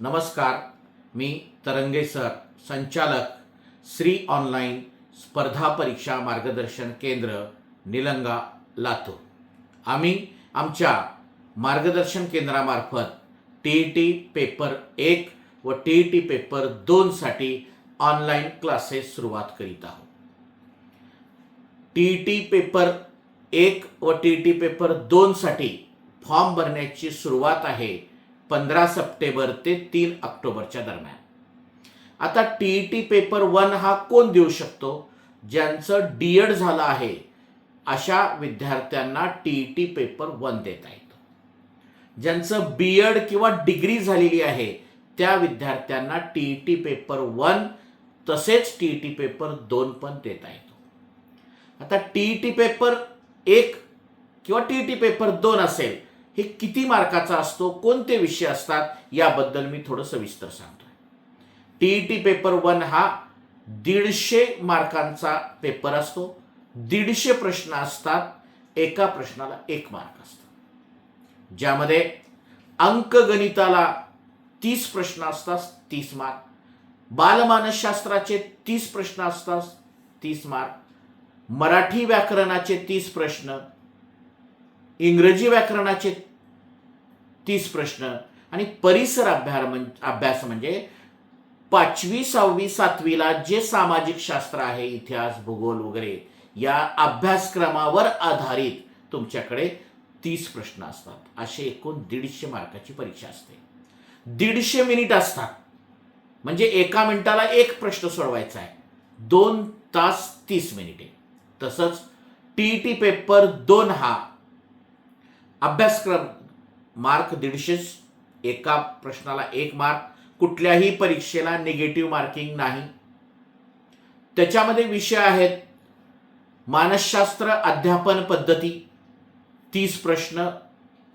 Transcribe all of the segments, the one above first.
नमस्कार मी तरंगे सर संचालक श्री ऑनलाईन स्पर्धा परीक्षा मार्गदर्शन केंद्र निलंगा लातूर. आम्ही आमच्या मार्गदर्शन केंद्रामार्फत टी ई टी पेपर एक व टी ई टी पेपर दोनसाठी ऑनलाईन क्लासेस सुरुवात करीत आहोत. टी ई टी पेपर एक व टी ई टी पेपर दोनसाठी फॉर्म भरण्याची सुरुवात आहे पंधरा सप्टेंबर ते तीन ऑक्टोबरच्या दरम्यान. आता T E T paper one हा कोण देऊ शकतो? ज्यांचं डी एड झालं आहे अशा विद्यार्थ्यांना T E T paper one देता येतो ज्यांचं बी एड किंवा डिग्री झालेली आहे त्या विद्यार्थ्यांना T E T paper one तसेच टी ई टी पेपर दोन पण देता येतो आता टी ई टी पेपर एक किंवा टी टी पेपर दोन असेल हे किती मार्काचा असतो कोणते विषय असतात याबद्दल मी थोडं सविस्तर सांगतोय. T E T paper one हा दीडशे मार्कांचा पेपर असतो. दीडशे प्रश्न असतात एका प्रश्नाला एक मार्क असतो. ज्यामध्ये अंकगणिताला तीस प्रश्न असतात तीस मार्क. बालमानसशास्त्राचे तीस प्रश्न असतात तीस मार्क. मराठी व्याकरणाचे तीस प्रश्न इंग्रजी व्याकरणाचे तीस प्रश्न आणि परिसर अभ्यार अभ्यास म्हणजे पाचवी सहावी सातवीला जे सामाजिक शास्त्र आहे इतिहास भूगोल वगैरे या अभ्यासक्रमावर आधारित तुमच्याकडे तीस प्रश्न असतात. असे एकूण दीडशे मार्काची परीक्षा असते. दीडशे मिनिट असतात. म्हणजे एका मिनिटाला एक प्रश्न सोडवायचा आहे. दोन तास तीस मिनिटे. तसंच टी टी पेपर दोन हा अभ्यासक्रम. मार्क दीडशेच. एका प्रश्नाला एक मार्क. कुठल्याही परीक्षेला निगेटिव्ह मार्किंग नाही. त्याच्यामध्ये विषय आहेत. मानसशास्त्र अध्यापन पद्धती तीस प्रश्न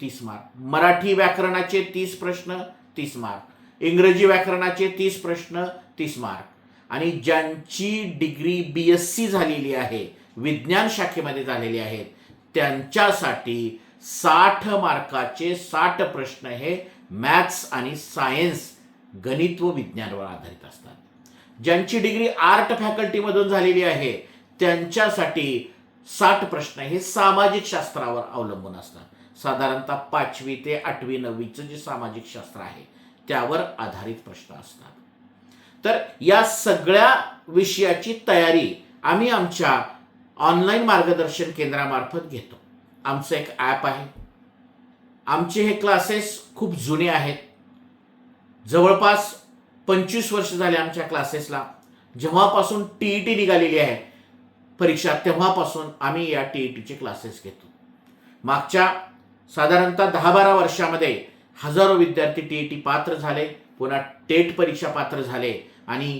तीस मार्क. मराठी व्याकरणाचे तीस प्रश्न तीस मार्क. इंग्रजी व्याकरणाचे तीस प्रश्न तीस मार्क. आणि ज्यांची डिग्री बी एस सी झालेली आहे विज्ञान शाखेमध्ये झालेली आहेत त्यांच्यासाठी साठ मार्काचे साठ प्रश्न हे मॅथ्स आणि सायन्स गणित व विज्ञानावर आधारित असतात. ज्यांची डिग्री आर्ट फॅकल्टीमधून झालेली आहे त्यांच्यासाठी साठ प्रश्न हे सामाजिक शास्त्रावर अवलंबून असतात. साधारणतः पाचवी ते आठवी नववीचं जे सामाजिक शास्त्र आहे त्यावर आधारित प्रश्न असतात. तर या सगळ्या विषयाची तयारी आम्ही आमच्या ऑनलाईन मार्गदर्शन केंद्रामार्फत घेतो. आमचं एक ॲप आहे. आमचे हे क्लासेस खूप जुने आहेत. जवळपास पंचवीस वर्ष झाले आमच्या क्लासेसला जेव्हापासून टी ई टी निघालेली आहे परीक्षा तेव्हापासून आम्ही या टी ई टीचे क्लासेस घेतो. मागच्या साधारणतः दहा बारा वर्षामध्ये हजारो विद्यार्थी टी ई टी पात्र झाले पुन्हा टेट परीक्षा पात्र झाले आणि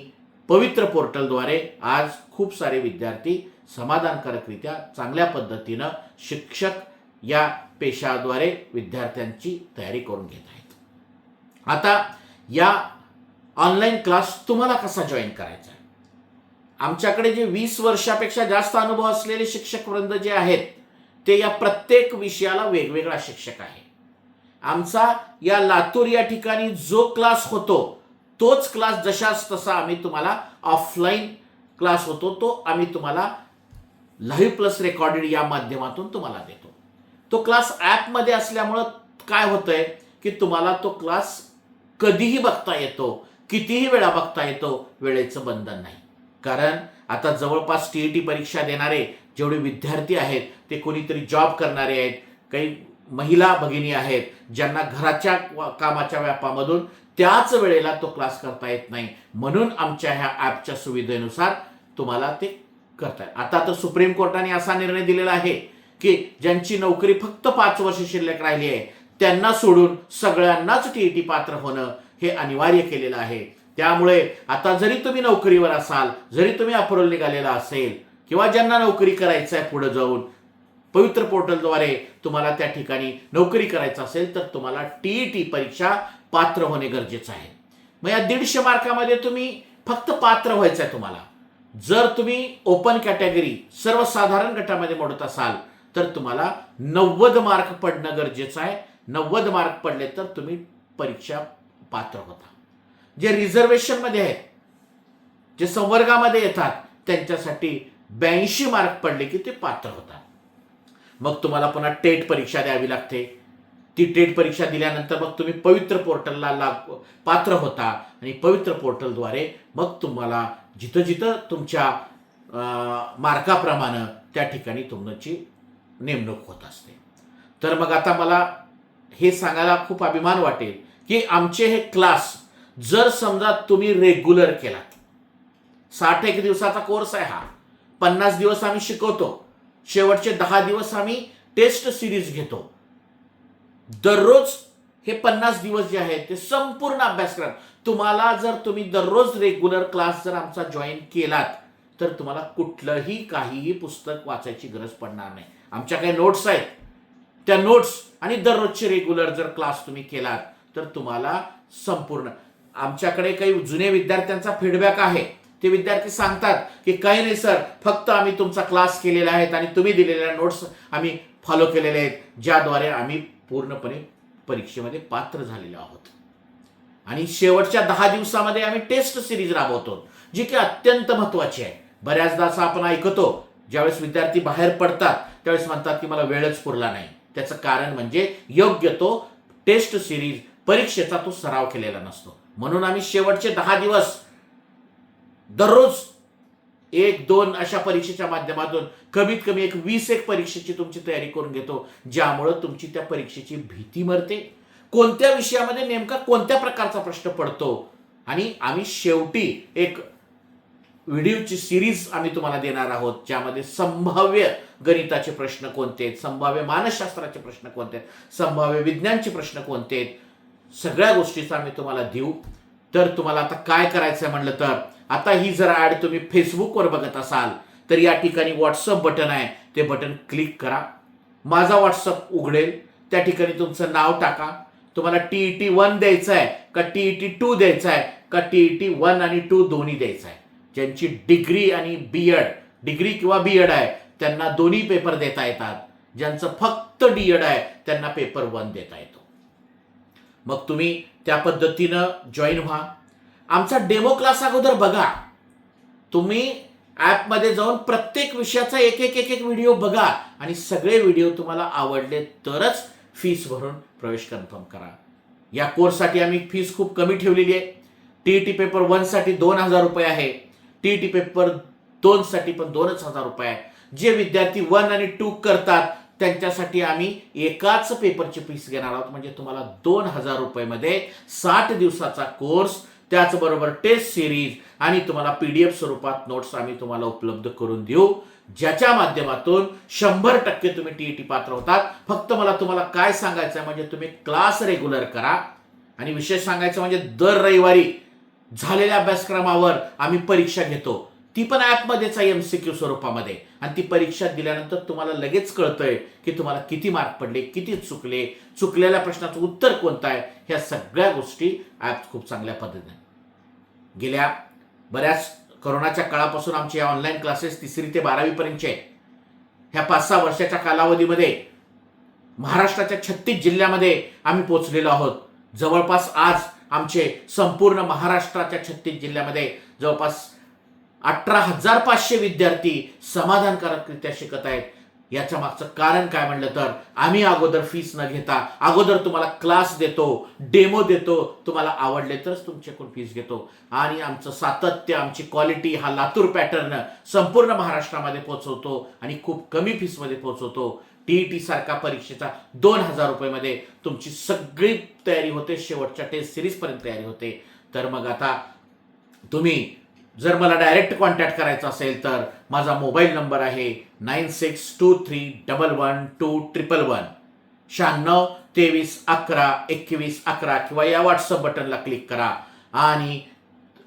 पवित्र पोर्टलद्वारे आज खूप सारे विद्यार्थी समाधानकारकरित्या चांगल्या पद्धतीनं शिक्षक या पेशाद्वारे विद्यार्थ्यांची तयारी करून घेत आहेत. आता या ऑनलाईन क्लास तुम्हाला कसा जॉईन करायचा आहे? आमच्याकडे जे वीस वर्षापेक्षा जास्त अनुभव असलेले शिक्षक वृंद जे आहेत ते या प्रत्येक विषयाला वेगवेगळा शिक्षक आहे. आमचा या लातूर या ठिकाणी जो क्लास होतो तोच क्लास जशाच तसा आम्ही तुम्हाला ऑफलाईन क्लास होतो तो आम्ही तुम्हाला लाईव्ह प्लस रेकॉर्डेड या माध्यमातून तुम्हाला देतो. तो क्लास ॲपमध्ये असल्यामुळं काय होतंय की तुम्हाला तो क्लास कधीही बघता येतो कितीही वेळा बघता येतो वेळेचं बंधन नाही. कारण आता जवळपास टी ई टी परीक्षा देणारे जेवढे विद्यार्थी आहेत ते कोणीतरी जॉब करणारे आहेत काही महिला भगिनी आहेत ज्यांना घराच्या कामाच्या व्यापामधून त्याच वेळेला तो क्लास करता येत नाही. म्हणून आमच्या ह्या ॲपच्या सुविधेनुसार तुम्हाला ते करताय. आता तर सुप्रीम कोर्टाने असा निर्णय दिलेला आहे की ज्यांची नोकरी फक्त पाच वर्ष शिल्लक राहिली आहे त्यांना सोडून सगळ्यांनाच टी ई टी पात्र होणं हे अनिवार्य केलेलं आहे. त्यामुळे आता जरी तुम्ही नोकरीवर असाल जरी तुम्ही अप्रोल निघालेला असेल किंवा ज्यांना नोकरी करायचं आहे पुढे जाऊन पवित्र पोर्टलद्वारे तुम्हाला त्या ठिकाणी नोकरी करायचं असेल तर तुम्हाला टी ई टी परीक्षा पात्र होणे गरजेचं आहे. मग या दीडशे मार्कामध्ये तुम्ही फक्त पात्र व्हायचं आहे तुम्हाला. जर तुम्ही ओपन कॅटेगरी सर्वसाधारण गटामध्ये मोडत असाल तर तुम्हाला नव्वद मार्क पडणं गरजेचं आहे. नव्वद मार्क पडले तर तुम्ही परीक्षा पात्र होता. जे रिझर्वेशनमध्ये आहेत जे संवर्गामध्ये येतात त्यांच्यासाठी ब्याऐंशी मार्क पडले की ते पात्र होतात. मग तुम्हाला पुन्हा टेट परीक्षा द्यावी लागते. ती टेट परीक्षा दिल्यानंतर मग तुम्ही पवित्र पोर्टलला लाग पात्र होता. आणि पवित्र पोर्टलद्वारे मग तुम्हाला जिथं जिथं तुमच्या मार्काप्रमाणे त्या ठिकाणी तुमची नेमणूक होत असते. तर मग आता मला हे सांगायला खूप अभिमान वाटेल की आमचे हे क्लास जर समजा तुम्ही रेग्युलर केलात साठ एक दिवसाचा कोर्स आहे हा पन्नास दिवस आम्ही शिकवतो शेवटचे दहा दिवस आम्ही टेस्ट सिरीज घेतो. दररोज हे पन्नास दिवस जे आहेत ते संपूर्ण अभ्यासक्रम तुम्हाला जर तुम्ही दररोज रेग्युलर क्लास जर आमचा जॉईन केलात तर तुम्हाला कुठलंही काहीही पुस्तक वाचायची गरज पडणार नाही. आमच्या काही नोट्स आहेत. त्या नोट्स आणि दररोजचे रेग्युलर जर क्लास तुम्ही केलात तर तुम्हाला संपूर्ण आमच्याकडे काही जुने विद्यार्थ्यांचा फीडबॅक आहे. ते विद्यार्थी सांगतात की काही नाही सर फक्त आम्ही तुमचा क्लास केलेला आहेत आणि तुम्ही दिलेल्या नोट्स आम्ही फॉलो केलेले आहेत ज्याद्वारे आम्ही पूर्णपणे परीक्षेमध्ये पात्र झालेलो आहोत. आणि शेवटच्या दहा दिवसामध्ये आम्ही टेस्ट सिरीज राबवतो जी की अत्यंत महत्वाची आहे. बऱ्याचदा असं आपण ऐकतो ज्यावेळेस विद्यार्थी बाहेर पडतात त्यावेळेस म्हणतात की मला वेळच पुरला नाही. त्याचं कारण म्हणजे योग्य तो टेस्ट सिरीज परीक्षेचा तो सराव केलेला नसतो. म्हणून आम्ही शेवटचे दहा दिवस दररोज एक दोन अशा परीक्षेच्या माध्यमातून कमीत कमी एक वीस एक परीक्षेची तुमची तयारी करून घेतो ज्यामुळं तुमची त्या परीक्षेची भीती मरते. कोणत्या विषयामध्ये नेमका कोणत्या प्रकारचा प्रश्न पडतो? आणि आम्ही शेवटी एक व्हिडिओची सिरीज आम्ही तुम्हाला देणार आहोत ज्यामध्ये संभाव्य गणिताचे प्रश्न कोणते आहेत संभाव्य मानसशास्त्राचे प्रश्न कोणते आहेत संभाव्य विज्ञानचे प्रश्न कोणते आहेत सगळ्या गोष्टीचा आम्ही तुम्हाला देऊ. तर तुम्हाला आता काय करायचं आहे म्हणलं तर आता ही जर ॲड तुम्ही फेसबुकवर बघत असाल तर या ठिकाणी व्हॉट्सअप बटन आहे ते बटन क्लिक करा. माझा व्हॉट्सअप उघडेल त्या ठिकाणी तुमचं नाव टाका. तुम्हाला टी टी वन द्यायचं आहे का टी टी टू द्यायचं आहे का टी टी वन आणि टू दोन्ही द्यायचं आहे ज्यांची डिग्री आणि बी एड डिग्री किंवा बी एड आहे त्यांना दोन्ही पेपर देता येतात. ज्यांचं फक्त डी एड आहे त्यांना पेपर वन देता येतो. मग तुम्ही त्या पद्धतीनं जॉईन व्हा. आमचा डेमो क्लास अगोदर बघा. तुम्ही ॲपमध्ये जाऊन प्रत्येक विषयाचा एक एक एक एक व्हिडिओ बघा. आणि सगळे व्हिडिओ तुम्हाला आवडले तरच फीस भरून प्रवेश कन्फर्म करा. या कोर्ससाठी आम्ही फीस खूप कमी ठेवलेली आहे. टी टी पेपर वनसाठी दोन हजार रुपये आहे. टी टी पेपर दोनसाठी पण दोनच हजार रुपये आहे. जे विद्यार्थी वन आणि टू करतात त्यांच्यासाठी आम्ही एकाच पेपरची फीस घेणार आहोत. म्हणजे तुम्हाला दोन हजार रुपयेमध्ये साठ दिवसाचा कोर्स त्याचबरोबर टेस्ट सिरीज आणि तुम्हाला पी डी एफ स्वरूपात नोट्स आम्ही तुम्हाला उपलब्ध करून देऊ. ज्याच्या माध्यमातून शंभर टक्के तुम्ही टी टी पात्र होतात. फक्त मला तुम्हाला काय सांगायचं आहे म्हणजे तुम्ही क्लास रेग्युलर करा. आणि विशेष सांगायचं म्हणजे दर रविवारी झालेल्या अभ्यासक्रमावर आम्ही परीक्षा घेतो. ती पण ॲपमध्येच आहे एम सी क्यू स्वरूपामध्ये. आणि ती परीक्षा दिल्यानंतर तुम्हाला लगेच कळतंय की तुम्हाला किती मार्क पडले किती चुकले चुकलेल्या प्रश्नाचं उत्तर कोणतं आहे ह्या सगळ्या गोष्टी ॲप खूप चांगल्या पद्धतीने. गेल्या बऱ्याच करोनाच्या काळापासून आमचे ऑनलाईन क्लासेस तिसरी ते बारावीपर्यंतचे आहेत. ह्या पाच सहा वर्षाच्या कालावधीमध्ये महाराष्ट्राच्या छत्तीस जिल्ह्यामध्ये आम्ही पोचलेलो आहोत. जवळपास आज आमचे संपूर्ण महाराष्ट्राच्या छत्तीस जिल्ह्यामध्ये जवळपास अठरा हजार पाचशे विद्यार्थी समाधानकारकरित्या शिकत आहेत. याच्या मागचं कारण काय म्हणलं तर आम्ही अगोदर फीस न घेता अगोदर तुम्हाला क्लास देतो डेमो देतो तुम्हाला आवडले तरच तुमच्याकडून फीस घेतो. आणि आमचं सातत्य आमची क्वालिटी हा लातूर पॅटर्न संपूर्ण महाराष्ट्रामध्ये पोहोचवतो आणि खूप कमी फीसमध्ये पोहोचवतो. टी टी सारखा परीक्षेचा दोन हजार रुपयेमध्ये तुमची सगळी तयारी होते. शेवटच्या टेस्ट सिरीजपर्यंत तयारी होते. तर मग आता तुम्ही जर मला डायरेक्ट कॉन्टॅक्ट करायचा असेल तर माझा मोबाईल नंबर आहे nine six two three double one two triple one शहाण्णव तेवीस अकरा एकवीस अकरा किंवा या व्हॉट्सअप बटनला क्लिक करा. आणि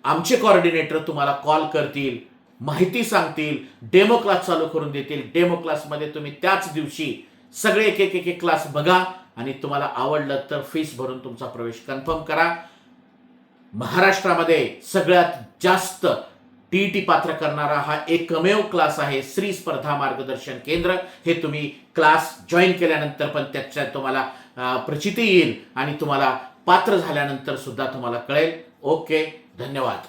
आमचे कॉर्डिनेटर तुम्हाला कॉल करतील माहिती सांगतील डेमो क्लास चालू करून देतील. डेमो क्लासमध्ये तुम्ही त्याच दिवशी सगळे एक एक एक एक क्लास बघा आणि तुम्हाला आवडलं तर फीस भरून तुमचा प्रवेश कन्फर्म करा. महाराष्ट्रामध्ये सगळ्यात जास्त टी टी पात्र करणारा हा एकमेव क्लास आहे श्री स्पर्धा मार्गदर्शन केंद्र. हे तुम्ही क्लास जॉईन केल्यानंतर पण त्याच्या तुम्हाला प्रचिती येईल आणि तुम्हाला पात्र झाल्यानंतर सुद्धा तुम्हाला कळेल. ओके धन्यवाद.